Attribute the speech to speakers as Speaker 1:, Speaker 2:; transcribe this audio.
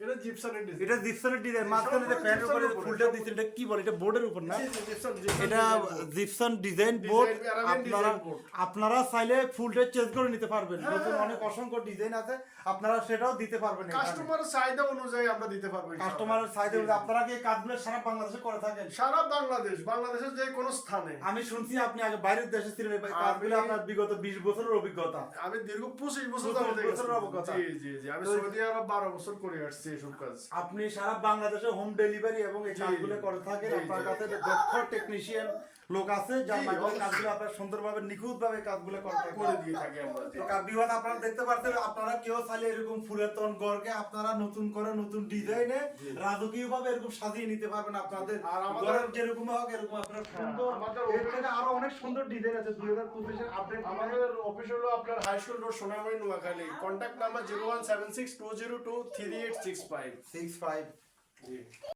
Speaker 1: এটা জিপসনের ডিজাইন
Speaker 2: এটা জিপসনের ডিজাইন মাঝখানে যে প্যান্টের উপরে ফুলটা দিচ্ছে এটা কি বলে? এটা বোর্ডের উপর না?
Speaker 1: জি, জি, জিপসন, জিপসন
Speaker 2: এটা জিপসন ডিজাইন বোর্ড আপনারা। আপনারা চাইলে ফুলটা চেঞ্জ করে নিতে পারবেন। নতুন অনেক অসংখ্য ডিজাইন আছে আপনারা সেটাও দিতে পারবেন
Speaker 1: কাস্টমারের চাহিদা অনুযায়ী আমরা দিতে পারব
Speaker 2: কাস্টমারের চাহিদা অনুযায়ী আপনারা কি কাজগুলো সারা বাংলাদেশে করে থাকেন?
Speaker 1: সারা বাংলাদেশ বাংলাদেশের যে কোনো স্থানে।
Speaker 2: আমি শুনছি আপনি আগে বাইরের দেশে ছিলেন কাজগুলো আপনার বিগত বিশ বছরের অভিজ্ঞতা।
Speaker 1: আমি দীর্ঘ পঁচিশ বছর
Speaker 2: 25
Speaker 1: যাবত
Speaker 2: অভিজ্ঞতা।
Speaker 1: জি জি জি। আমি সৌদি আরব বারো বছর করে আসছি। এসব কাজ।
Speaker 2: আপনি সারা বাংলাদেশে হোম ডেলিভারি এবং এই কাজগুলো করে থাকেন। আপনার কাছে দক্ষ টেকনিশিয়ান লোক আছে যার মাধ্যমে কাজগুলো আপনার সুন্দরভাবে নিখুঁতভাবে কাজগুলো করে
Speaker 1: দিয়ে থাকি আমরা।
Speaker 2: তো বিভাগ আপনারা দেখতে পাচ্ছেন আপনারা কেউ চাইলে এরকম ফুলের তন গড়কে আপনারা নতুন করে নতুন ডিজাইনে রাজকীয় ভাবে এরকম সাজিয়ে নিতে পারবেন আপনাদের।
Speaker 1: আর আমাদের-
Speaker 2: ঘরের যেরকম হোক এরকম আপনার সুন্দর
Speaker 1: আমাদের
Speaker 2: এর থেকে আরও অনেক সুন্দর ডিজাইন আছে দুই হাজার পঁচিশের আপডেট
Speaker 1: আমাদের অফিস হলো আপনার high school road Sonamoni Noakhali. Contact number zero one seven six two zero two three eight six five
Speaker 2: six five